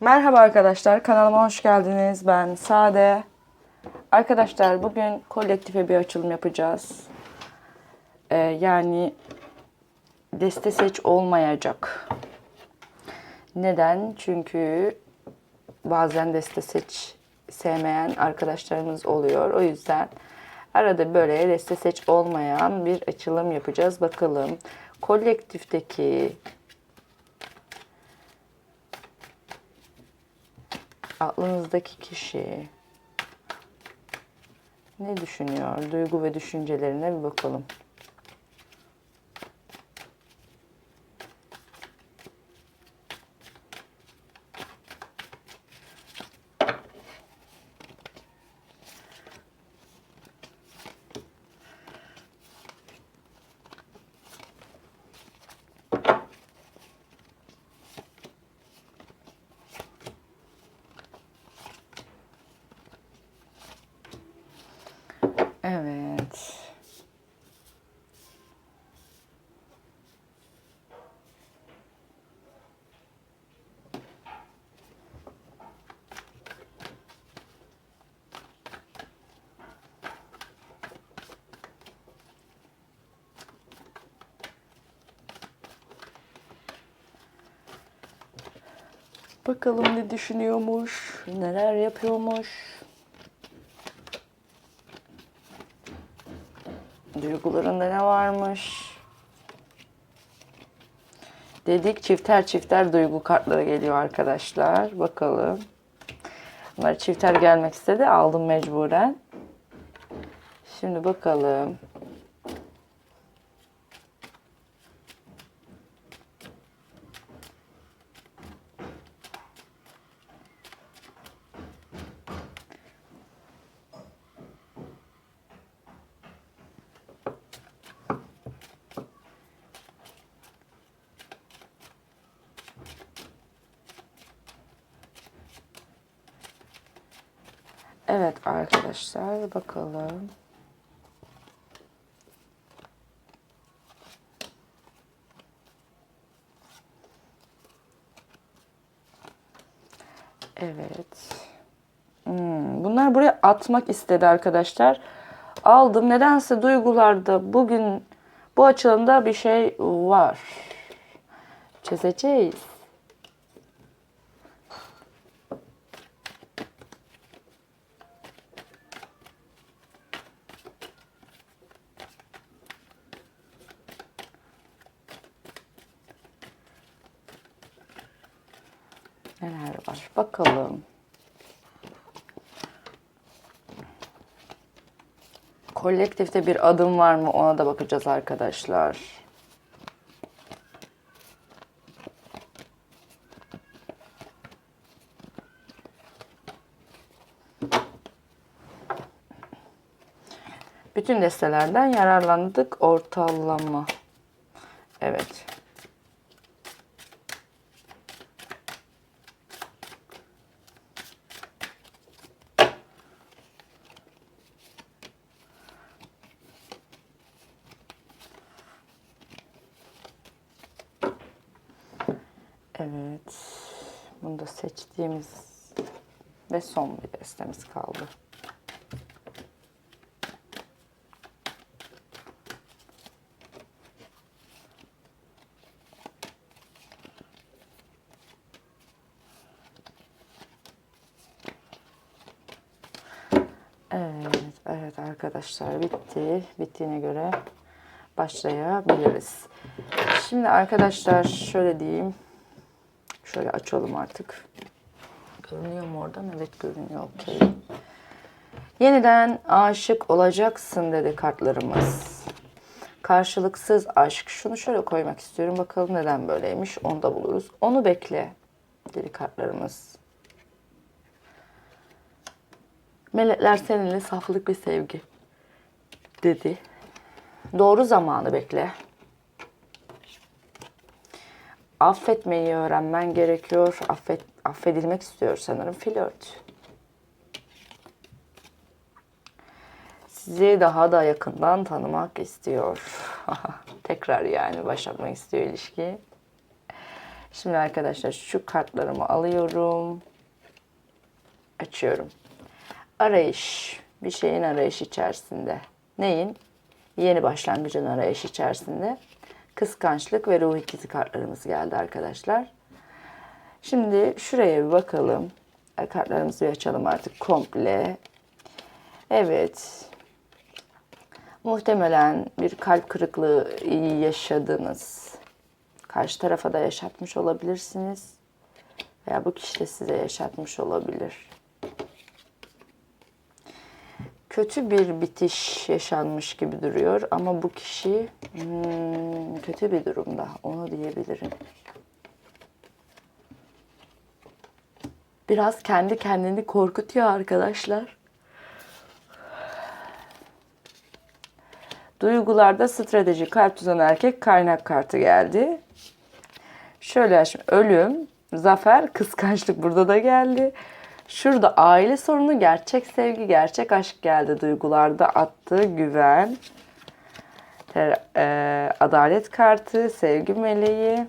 Merhaba arkadaşlar, kanalıma hoş geldiniz. Ben Sade. Arkadaşlar bugün kolektife bir açılım yapacağız. Ee, yani deste seç olmayacak. Neden? Çünkü bazen deste seç sevmeyen arkadaşlarımız oluyor. O yüzden arada böyle deste seç olmayan bir açılım yapacağız. Bakalım kolektifteki aklınızdaki kişi ne düşünüyor? Duygu ve düşüncelerine bir bakalım. Evet. Bakalım ne düşünüyormuş, neler yapıyormuş. Duygularında ne varmış? Dedik çifter çifter duygu kartları geliyor arkadaşlar. Bakalım. Bunlar çifter gelmek istedi. Aldım mecburen. Şimdi bakalım. Evet arkadaşlar bakalım. Evet. Hmm, bunlar buraya atmak istedi arkadaşlar. Aldım. Nedense duygularda bugün bu açılımda bir şey var. Çözeceğiz. Neler var? Bakalım. Kolektifte bir adım var mı? Ona da bakacağız arkadaşlar. Bütün destelerden yararlandık. Ortalama. Evet. Evet. Bunu seçtiğimiz ve son bir destemiz kaldı. Evet, evet arkadaşlar bitti. Bittiğine göre başlayabiliriz. Şimdi arkadaşlar şöyle diyeyim. Şöyle açalım artık. Görünüyor mu oradan? Evet görünüyor. Okey. Yeniden aşık olacaksın dedi kartlarımız. Karşılıksız aşk. Şunu şöyle koymak istiyorum. Bakalım neden böyleymiş. Onu da buluruz. Onu bekle dedi kartlarımız. Melekler seninle saflık ve sevgi dedi. Doğru zamanı bekle. Affetmeyi öğrenmen gerekiyor. Affet, affedilmek istiyor sanırım flört. Sizi daha da yakından tanımak istiyor. Tekrar yani başlatmak istiyor ilişki. Şimdi arkadaşlar şu kartlarımı alıyorum. Açıyorum. Arayış. Bir şeyin arayış içerisinde. Neyin? Yeni başlangıcın arayış içerisinde. Kıskançlık ve ruh ikizi kartlarımız geldi arkadaşlar. Şimdi şuraya bir bakalım. Kartlarımızı bir açalım artık komple. Evet. Muhtemelen bir kalp kırıklığı yaşadınız. Karşı tarafa da yaşatmış olabilirsiniz. Veya bu kişi de size yaşatmış olabilir. Kötü bir bitiş yaşanmış gibi duruyor ama bu kişi hmm, kötü bir durumda. Onu diyebilirim. Biraz kendi kendini korkutuyor arkadaşlar. Duygularda strateji kalp tutan erkek kaynak kartı geldi. Şöyle şimdi ölüm, zafer, kıskançlık burada da geldi. Şurada aile sorunu, gerçek sevgi, gerçek aşk geldi. Duygularda attığı güven, e, adalet kartı, sevgi meleği.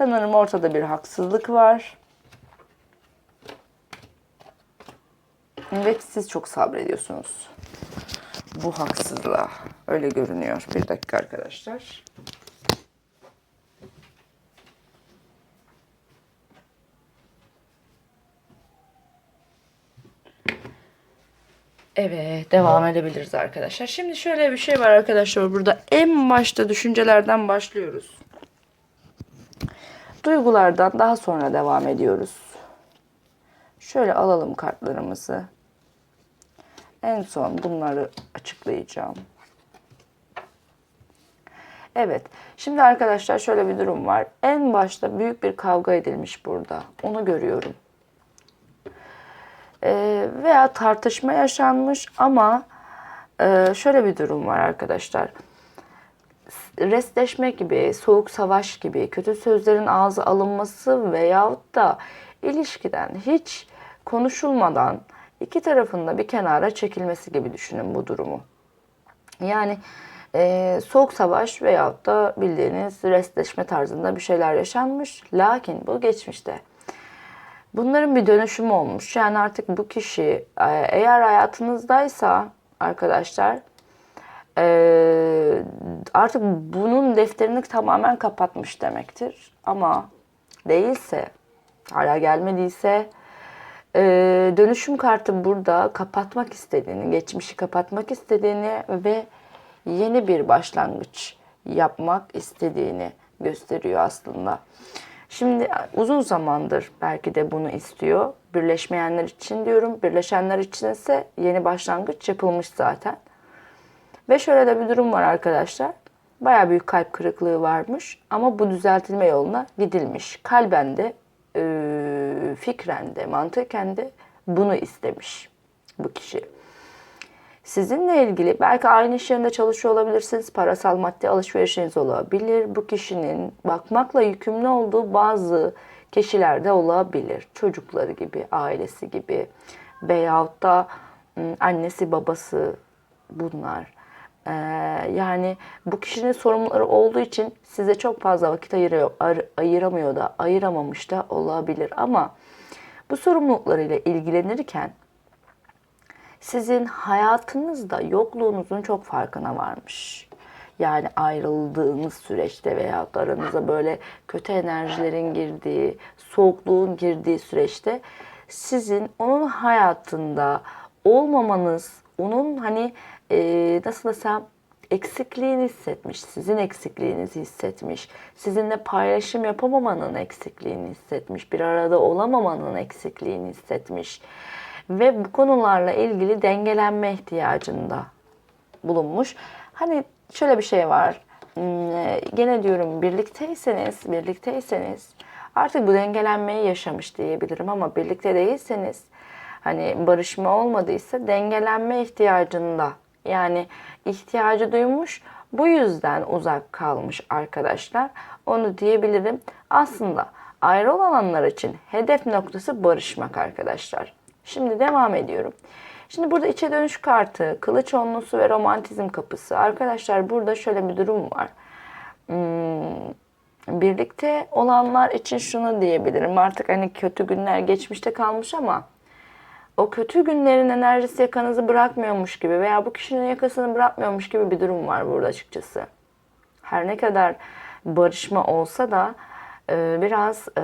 Sanırım ortada bir haksızlık var. Ve siz çok sabrediyorsunuz bu haksızlığa. Öyle görünüyor. Bir dakika arkadaşlar. Evet, devam edebiliriz arkadaşlar. Şimdi şöyle bir şey var arkadaşlar. Burada en başta düşüncelerden başlıyoruz. Duygulardan daha sonra devam ediyoruz. Şöyle alalım kartlarımızı. En son bunları açıklayacağım. Evet. Şimdi arkadaşlar şöyle bir durum var. En başta büyük bir kavga edilmiş burada. Onu görüyorum. Ee, veya tartışma yaşanmış ama e, şöyle bir durum var arkadaşlar. Restleşme gibi, soğuk savaş gibi, kötü sözlerin ağzı alınması veyahut da ilişkiden hiç konuşulmadan iki tarafında bir kenara çekilmesi gibi düşünün bu durumu. Yani e, soğuk savaş veyahut da bildiğiniz restleşme tarzında bir şeyler yaşanmış. Lakin bu geçmişte. Bunların bir dönüşümü olmuş. Yani artık bu kişi e, eğer hayatınızdaysa arkadaşlar e, artık bunun defterini tamamen kapatmış demektir. Ama değilse, hala gelmediyse ee, dönüşüm kartı burada kapatmak istediğini, geçmişi kapatmak istediğini ve yeni bir başlangıç yapmak istediğini gösteriyor aslında. Şimdi uzun zamandır belki de bunu istiyor. Birleşmeyenler için diyorum. Birleşenler için ise yeni başlangıç yapılmış zaten. Ve şöyle de bir durum var arkadaşlar. Baya büyük kalp kırıklığı varmış ama bu düzeltilme yoluna gidilmiş. Kalben de e, fikren de mantıken de bunu istemiş bu kişi. Sizinle ilgili belki aynı iş yerinde çalışıyor olabilirsiniz. Parasal maddi alışverişiniz olabilir. Bu kişinin bakmakla yükümlü olduğu bazı kişiler de olabilir. Çocukları gibi, ailesi gibi veyahut da annesi babası bunlar. Ee, yani bu kişinin sorumluları olduğu için size çok fazla vakit ayırıyor, ayıramıyor da, ayıramamış da olabilir. Ama bu sorumluluklarıyla ilgilenirken sizin hayatınızda yokluğunuzun çok farkına varmış. Yani ayrıldığınız süreçte veya aranıza böyle kötü enerjilerin girdiği, soğukluğun girdiği süreçte sizin onun hayatında olmamanız, onun hani e, nasıl desem eksikliğini hissetmiş, sizin eksikliğinizi hissetmiş, sizinle paylaşım yapamamanın eksikliğini hissetmiş, bir arada olamamanın eksikliğini hissetmiş ve bu konularla ilgili dengelenme ihtiyacında bulunmuş. Hani şöyle bir şey var. Hmm, gene diyorum birlikteyseniz, birlikteyseniz artık bu dengelenmeyi yaşamış diyebilirim ama birlikte değilseniz hani barışma olmadıysa dengelenme ihtiyacında yani ihtiyacı duymuş bu yüzden uzak kalmış arkadaşlar. Onu diyebilirim. Aslında ayrı olanlar için hedef noktası barışmak arkadaşlar. Şimdi devam ediyorum. Şimdi burada içe dönüş kartı, kılıç onlusu ve romantizm kapısı. Arkadaşlar burada şöyle bir durum var. Hmm, birlikte olanlar için şunu diyebilirim. Artık hani kötü günler geçmişte kalmış ama o kötü günlerin enerjisi yakanızı bırakmıyormuş gibi veya bu kişinin yakasını bırakmıyormuş gibi bir durum var burada açıkçası. Her ne kadar barışma olsa da e, biraz e,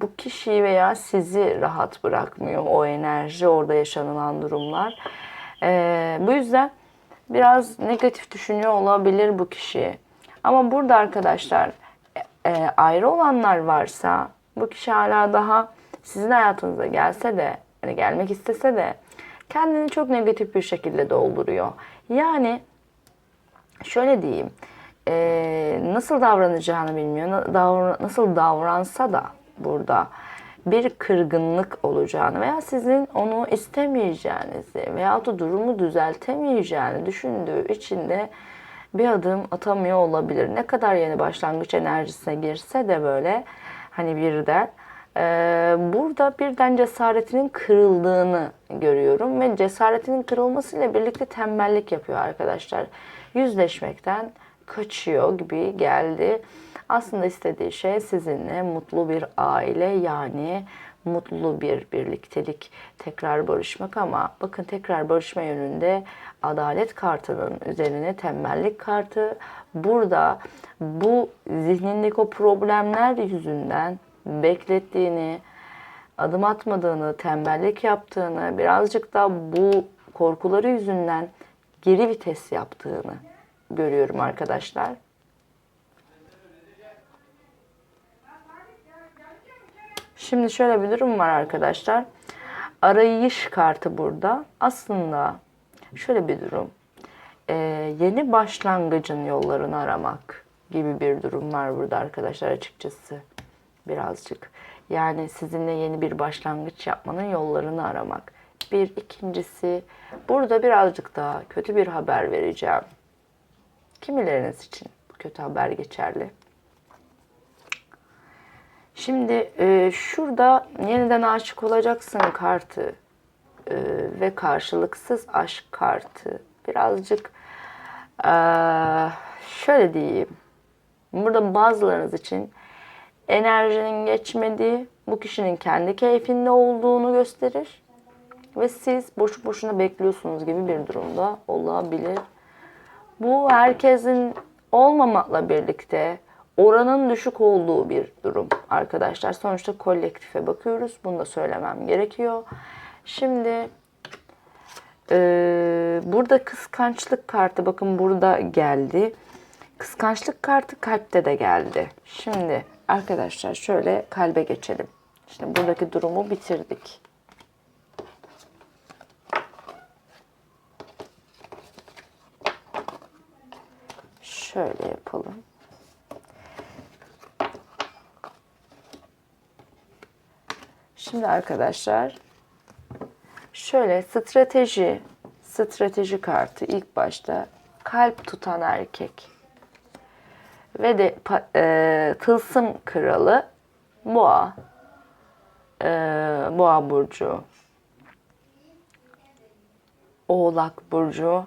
bu kişiyi veya sizi rahat bırakmıyor o enerji, orada yaşanılan durumlar. E, bu yüzden biraz negatif düşünüyor olabilir bu kişi. Ama burada arkadaşlar ayrı olanlar varsa bu kişi hala daha sizin hayatınıza gelse de hani gelmek istese de kendini çok negatif bir şekilde dolduruyor. Yani şöyle diyeyim e, nasıl davranacağını bilmiyor. Na- davra- nasıl davransa da burada bir kırgınlık olacağını veya sizin onu istemeyeceğinizi veya da durumu düzeltemeyeceğini düşündüğü için de bir adım atamıyor olabilir. Ne kadar yeni başlangıç enerjisine girse de böyle hani birden burada birden cesaretinin kırıldığını görüyorum ve cesaretinin kırılmasıyla birlikte tembellik yapıyor arkadaşlar. Yüzleşmekten kaçıyor gibi geldi. Aslında istediği şey sizinle mutlu bir aile yani mutlu bir birliktelik, tekrar barışmak ama bakın tekrar barışma yönünde adalet kartının üzerine tembellik kartı. Burada bu zihnindeki o problemler yüzünden beklettiğini, adım atmadığını, tembellik yaptığını, birazcık da bu korkuları yüzünden geri vites yaptığını görüyorum arkadaşlar. Şimdi şöyle bir durum var arkadaşlar. Arayış kartı burada. Aslında şöyle bir durum. Ee, yeni başlangıcın yollarını aramak gibi bir durum var burada arkadaşlar açıkçası. Birazcık. Yani sizinle yeni bir başlangıç yapmanın yollarını aramak. Bir ikincisi burada birazcık daha kötü bir haber vereceğim. Kimileriniz için bu kötü haber geçerli. Şimdi e, şurada yeniden aşık olacaksın kartı e, ve karşılıksız aşk kartı. Birazcık e, şöyle diyeyim. Burada bazılarınız için enerjinin geçmediği, bu kişinin kendi keyfinde olduğunu gösterir. Ve siz boşu boşuna bekliyorsunuz gibi bir durumda olabilir. Bu herkesin olmamakla birlikte oranın düşük olduğu bir durum arkadaşlar. Sonuçta kolektife bakıyoruz. Bunu da söylemem gerekiyor. Şimdi e, burada kıskançlık kartı bakın burada geldi. Kıskançlık kartı kalpte de geldi. Şimdi arkadaşlar şöyle kalbe geçelim. İşte buradaki durumu bitirdik. Şöyle yapalım. Şimdi arkadaşlar şöyle strateji strateji kartı ilk başta kalp tutan erkek ve de e, tılsım kralı boğa e, boğa burcu oğlak burcu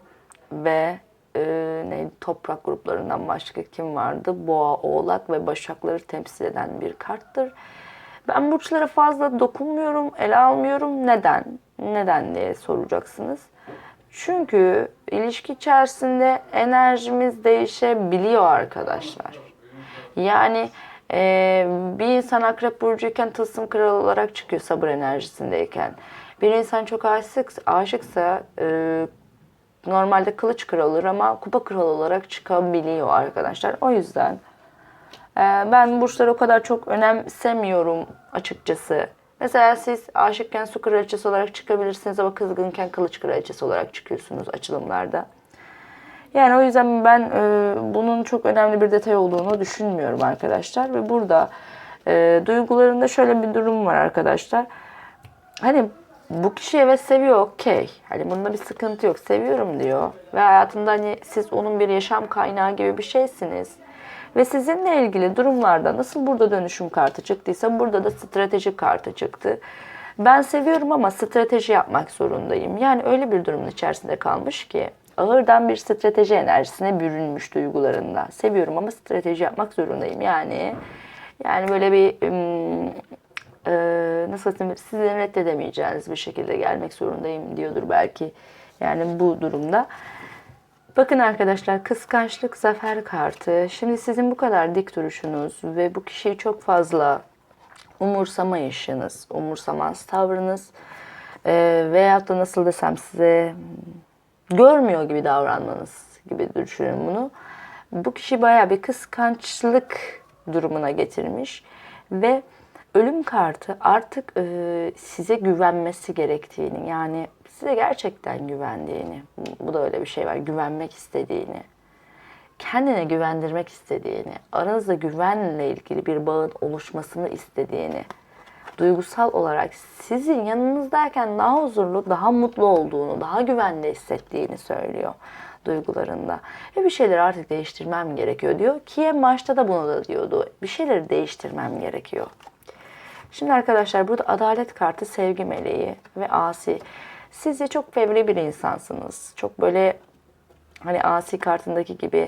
ve e, neydi toprak gruplarından başka kim vardı? Boğa, Oğlak ve Başakları temsil eden bir karttır. Ben burçlara fazla dokunmuyorum, ele almıyorum. Neden? Neden diye soracaksınız. Çünkü ilişki içerisinde enerjimiz değişebiliyor arkadaşlar. Yani e, bir insan akrep burcuyken tılsım kralı olarak çıkıyor sabır enerjisindeyken. Bir insan çok aşık, aşıksa e, normalde kılıç kralı olur ama kupa kralı olarak çıkabiliyor arkadaşlar. O yüzden e, ben burçları o kadar çok önemsemiyorum açıkçası. Mesela siz aşıkken su kraliçesi olarak çıkabilirsiniz ama kızgınken kılıç kraliçesi olarak çıkıyorsunuz açılımlarda. Yani o yüzden ben e, bunun çok önemli bir detay olduğunu düşünmüyorum arkadaşlar. Ve burada e, duygularında şöyle bir durum var arkadaşlar. Hani bu kişi evet seviyor okey. Hani bunda bir sıkıntı yok. Seviyorum diyor. Ve hayatında hani siz onun bir yaşam kaynağı gibi bir şeysiniz. Ve sizinle ilgili durumlarda nasıl burada dönüşüm kartı çıktıysa burada da strateji kartı çıktı. Ben seviyorum ama strateji yapmak zorundayım. Yani öyle bir durumun içerisinde kalmış ki Ağırdan bir strateji enerjisine bürünmüş duygularında. Seviyorum ama strateji yapmak zorundayım. Yani yani böyle bir e, nasıl diyeyim sizin reddedemeyeceğiniz bir şekilde gelmek zorundayım diyordur belki. Yani bu durumda. Bakın arkadaşlar kıskançlık zafer kartı. Şimdi sizin bu kadar dik duruşunuz ve bu kişiyi çok fazla umursamayışınız, umursamaz tavrınız e, veyahut da nasıl desem size görmüyor gibi davranmanız gibi düşünün bunu. Bu kişi bayağı bir kıskançlık durumuna getirmiş ve ölüm kartı artık e, size güvenmesi gerektiğini yani size gerçekten güvendiğini bu da öyle bir şey var güvenmek istediğini kendine güvendirmek istediğini, aranızda güvenle ilgili bir bağın oluşmasını istediğini, duygusal olarak sizin yanınızdayken daha huzurlu, daha mutlu olduğunu, daha güvende hissettiğini söylüyor duygularında. Ve bir şeyleri artık değiştirmem gerekiyor diyor. Ki en başta da bunu da diyordu. Bir şeyleri değiştirmem gerekiyor. Şimdi arkadaşlar burada adalet kartı sevgi meleği ve asi. Siz de çok fevri bir insansınız. Çok böyle hani asi kartındaki gibi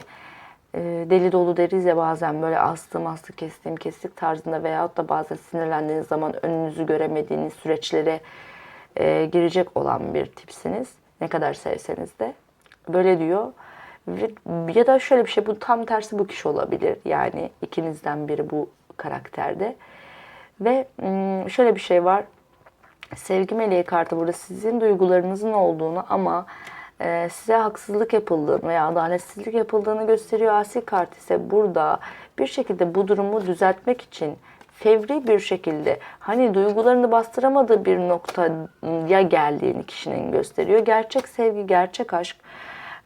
e, deli dolu deriz ya bazen böyle astım astı kestim kestik tarzında veyahut da bazen sinirlendiğiniz zaman önünüzü göremediğiniz süreçlere e, girecek olan bir tipsiniz. Ne kadar sevseniz de. Böyle diyor. Ya da şöyle bir şey bu tam tersi bu kişi olabilir. Yani ikinizden biri bu karakterde. Ve şöyle bir şey var. Sevgi meleği kartı burada sizin duygularınızın olduğunu ama e, size haksızlık yapıldığını veya adaletsizlik yapıldığını gösteriyor. Asi kart ise burada bir şekilde bu durumu düzeltmek için fevri bir şekilde hani duygularını bastıramadığı bir noktaya geldiğini kişinin gösteriyor. Gerçek sevgi, gerçek aşk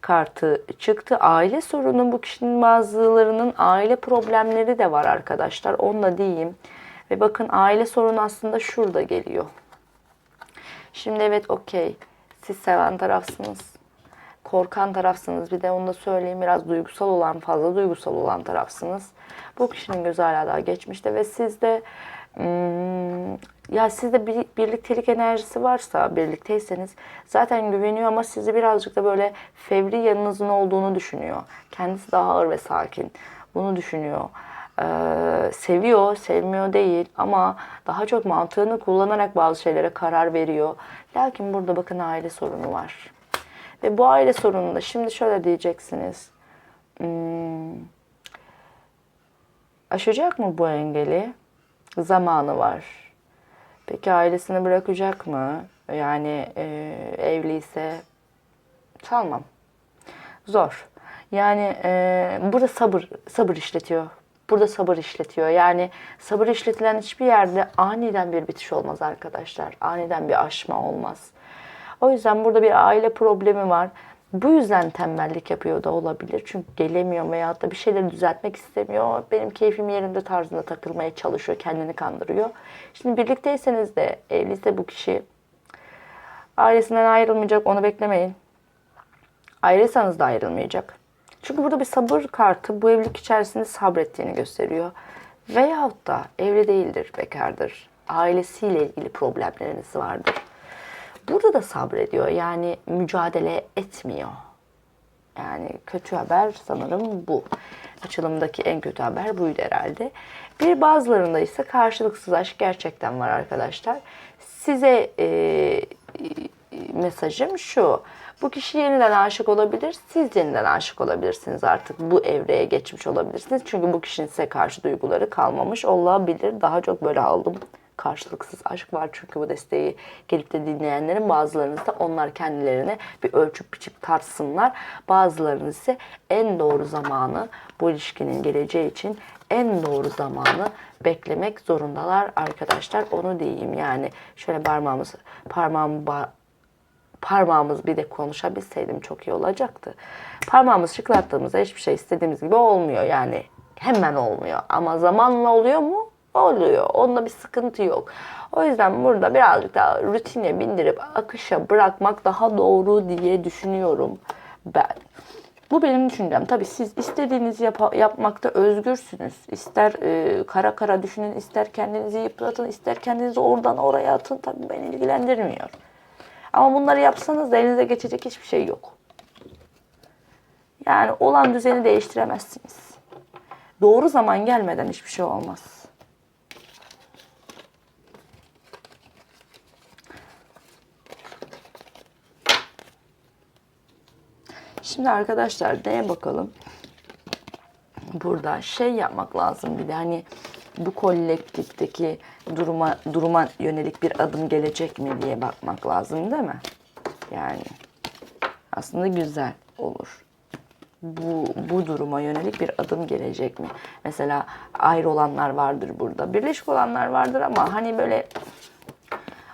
kartı çıktı. Aile sorunu bu kişinin bazılarının aile problemleri de var arkadaşlar. Onunla diyeyim. Ve bakın aile sorunu aslında şurada geliyor. Şimdi evet okey. Siz seven tarafsınız. Korkan tarafsınız. Bir de onu da söyleyeyim biraz duygusal olan, fazla duygusal olan tarafsınız. Bu kişinin gözü hala daha geçmişte ve sizde hmm, ya sizde bir birliktelik enerjisi varsa, birlikteyseniz zaten güveniyor ama sizi birazcık da böyle fevri yanınızın olduğunu düşünüyor. Kendisi daha ağır ve sakin. Bunu düşünüyor. Ee, seviyor, sevmiyor değil ama daha çok mantığını kullanarak bazı şeylere karar veriyor. Lakin burada bakın aile sorunu var. Ve bu aile sorununda şimdi şöyle diyeceksiniz. Hmm, aşacak mı bu engeli? Zamanı var. Peki ailesini bırakacak mı? Yani e, evliyse çalmam. Zor. Yani e, burada sabır sabır işletiyor. Burada sabır işletiyor. Yani sabır işletilen hiçbir yerde aniden bir bitiş olmaz arkadaşlar. Aniden bir aşma olmaz. O yüzden burada bir aile problemi var. Bu yüzden tembellik yapıyor da olabilir. Çünkü gelemiyor veyahut da bir şeyleri düzeltmek istemiyor. Benim keyfim yerinde tarzında takılmaya çalışıyor. Kendini kandırıyor. Şimdi birlikteyseniz de evliyse bu kişi ailesinden ayrılmayacak. Onu beklemeyin. Ayrıysanız da ayrılmayacak. Çünkü burada bir sabır kartı bu evlilik içerisinde sabrettiğini gösteriyor. Veyahut da evli değildir, bekardır. Ailesiyle ilgili problemleriniz vardır. Burada da sabrediyor. Yani mücadele etmiyor. Yani kötü haber sanırım bu. Açılımdaki en kötü haber buydu herhalde. Bir bazılarında ise karşılıksız aşk gerçekten var arkadaşlar. Size e, mesajım şu. Bu kişi yeniden aşık olabilir. Siz yeniden aşık olabilirsiniz artık. Bu evreye geçmiş olabilirsiniz. Çünkü bu kişinin size karşı duyguları kalmamış olabilir. Daha çok böyle aldım. Karşılıksız aşk var çünkü bu desteği gelip de dinleyenlerin bazılarınız da onlar kendilerine bir ölçüp biçip tartsınlar. Bazılarınız ise en doğru zamanı bu ilişkinin geleceği için en doğru zamanı beklemek zorundalar arkadaşlar. Onu diyeyim yani şöyle parmağımız parmağımı ba- parmağımız bir de konuşabilseydim çok iyi olacaktı. Parmağımız şıklattığımızda hiçbir şey istediğimiz gibi olmuyor. Yani hemen olmuyor. Ama zamanla oluyor mu? Oluyor. Onda bir sıkıntı yok. O yüzden burada birazcık daha rutine bindirip akışa bırakmak daha doğru diye düşünüyorum ben. Bu benim düşüncem. Tabii siz istediğinizi yap- yapmakta özgürsünüz. İster e, kara kara düşünün, ister kendinizi yıpratın, ister kendinizi oradan oraya atın. Tabii beni ilgilendirmiyor. Ama bunları yapsanız da elinize geçecek hiçbir şey yok. Yani olan düzeni değiştiremezsiniz. Doğru zaman gelmeden hiçbir şey olmaz. Şimdi arkadaşlar neye bakalım? Burada şey yapmak lazım bir de hani bu kolektifteki duruma duruma yönelik bir adım gelecek mi diye bakmak lazım değil mi? Yani aslında güzel olur. Bu, bu duruma yönelik bir adım gelecek mi? Mesela ayrı olanlar vardır burada. Birleşik olanlar vardır ama hani böyle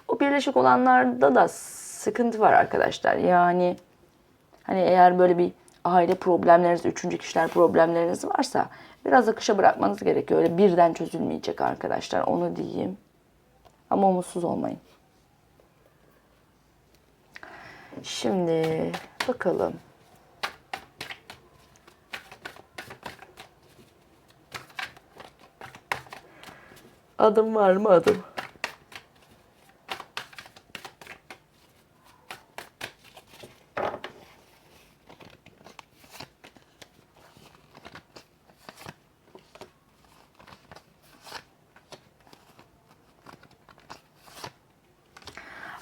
o birleşik olanlarda da sıkıntı var arkadaşlar. Yani hani eğer böyle bir aile problemleriniz, üçüncü kişiler problemleriniz varsa biraz akışa bırakmanız gerekiyor. Öyle birden çözülmeyecek arkadaşlar. Onu diyeyim. Ama umutsuz olmayın. Şimdi bakalım. Adım var mı adım?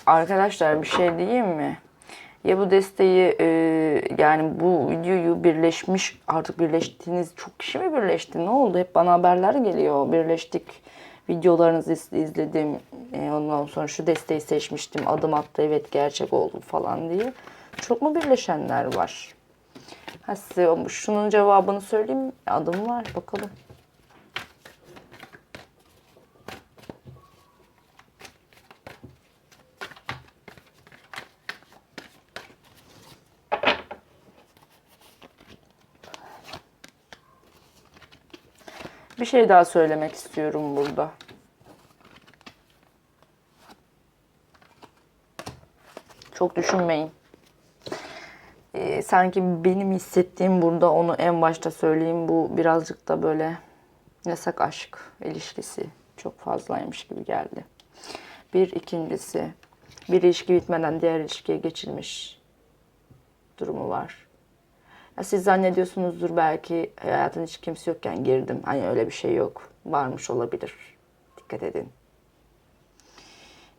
Arkadaşlar bir şey diyeyim mi? Ya bu desteği e, yani bu videoyu birleşmiş artık birleştiğiniz çok kişi mi birleşti? Ne oldu? Hep bana haberler geliyor. Birleştik. Videolarınızı iz- izledim. E, ondan sonra şu desteği seçmiştim. Adım attı. Evet gerçek oldu falan diye. Çok mu birleşenler var? Ha size şunun cevabını söyleyeyim. Adım var. Bakalım. Şey daha söylemek istiyorum burada. Çok düşünmeyin. Ee, sanki benim hissettiğim burada onu en başta söyleyeyim. Bu birazcık da böyle yasak aşk ilişkisi çok fazlaymış gibi geldi. Bir ikincisi bir ilişki bitmeden diğer ilişkiye geçilmiş durumu var. Ya siz zannediyorsunuzdur belki hayatın hiç kimse yokken girdim. Hani öyle bir şey yok. Varmış olabilir. Dikkat edin.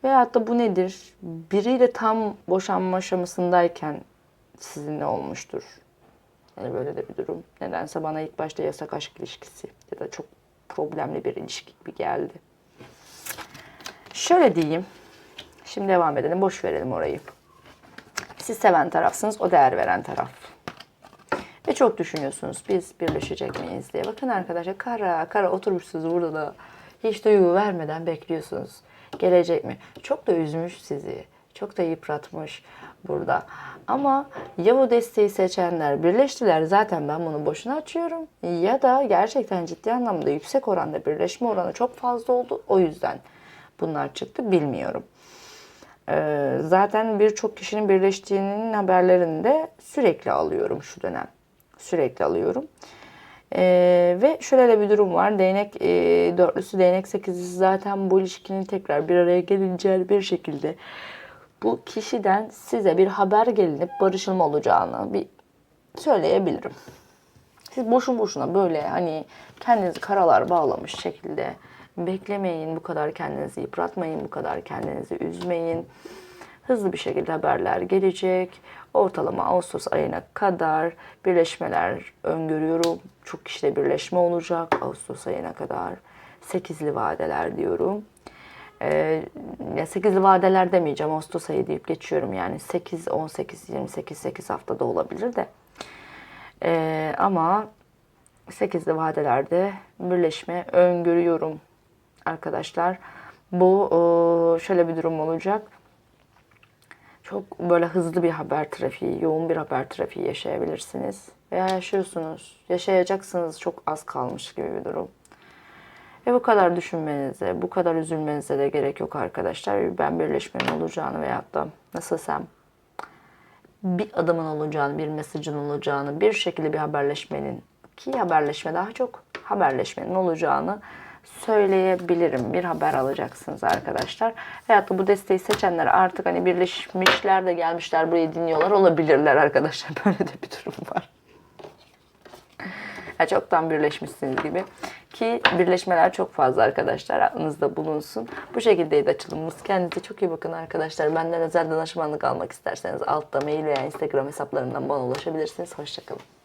Veyahut da bu nedir? Biriyle tam boşanma aşamasındayken sizinle olmuştur. Yani böyle de bir durum. Nedense bana ilk başta yasak aşk ilişkisi ya da çok problemli bir ilişki gibi geldi. Şöyle diyeyim. Şimdi devam edelim. Boş verelim orayı. Siz seven tarafsınız, o değer veren taraf. Ve çok düşünüyorsunuz biz birleşecek miyiz diye. Bakın arkadaşlar kara kara oturmuşsunuz burada da hiç duygu vermeden bekliyorsunuz. Gelecek mi? Çok da üzmüş sizi. Çok da yıpratmış burada. Ama ya bu desteği seçenler birleştiler zaten ben bunu boşuna açıyorum. Ya da gerçekten ciddi anlamda yüksek oranda birleşme oranı çok fazla oldu. O yüzden bunlar çıktı bilmiyorum. Ee, zaten birçok kişinin birleştiğinin haberlerini de sürekli alıyorum şu dönem sürekli alıyorum. Ee, ve şöyle de bir durum var. Değnek e, dörtlüsü, değnek sekizlisi zaten bu ilişkinin tekrar bir araya gelince bir şekilde bu kişiden size bir haber gelinip barışılma olacağını bir söyleyebilirim. Siz boşu boşuna böyle hani kendinizi karalar bağlamış şekilde beklemeyin. Bu kadar kendinizi yıpratmayın. Bu kadar kendinizi üzmeyin hızlı bir şekilde haberler gelecek. Ortalama Ağustos ayına kadar birleşmeler öngörüyorum. Çok kişide birleşme olacak Ağustos ayına kadar. Sekizli vadeler diyorum. Ee, ya 8'li vadeler demeyeceğim. Ağustos ayı deyip geçiyorum. Yani 8, 18, 28, 8 haftada olabilir de. Ee, ama 8'li vadelerde birleşme öngörüyorum arkadaşlar. Bu şöyle bir durum olacak çok böyle hızlı bir haber trafiği, yoğun bir haber trafiği yaşayabilirsiniz. Veya yaşıyorsunuz, yaşayacaksınız çok az kalmış gibi bir durum. Ve bu kadar düşünmenize, bu kadar üzülmenize de gerek yok arkadaşlar. Ben birleşmenin olacağını veyahut da nasılsam bir adımın olacağını, bir mesajın olacağını, bir şekilde bir haberleşmenin ki haberleşme daha çok haberleşmenin olacağını söyleyebilirim. Bir haber alacaksınız arkadaşlar. Veyahut da bu desteği seçenler artık hani birleşmişler de gelmişler burayı dinliyorlar olabilirler arkadaşlar. Böyle de bir durum var. Ya çoktan birleşmişsiniz gibi. Ki birleşmeler çok fazla arkadaşlar. Aklınızda bulunsun. Bu şekildeydi açılımımız. Kendinize çok iyi bakın arkadaşlar. Benden özel danışmanlık almak isterseniz altta mail veya Instagram hesaplarından bana ulaşabilirsiniz. Hoşçakalın.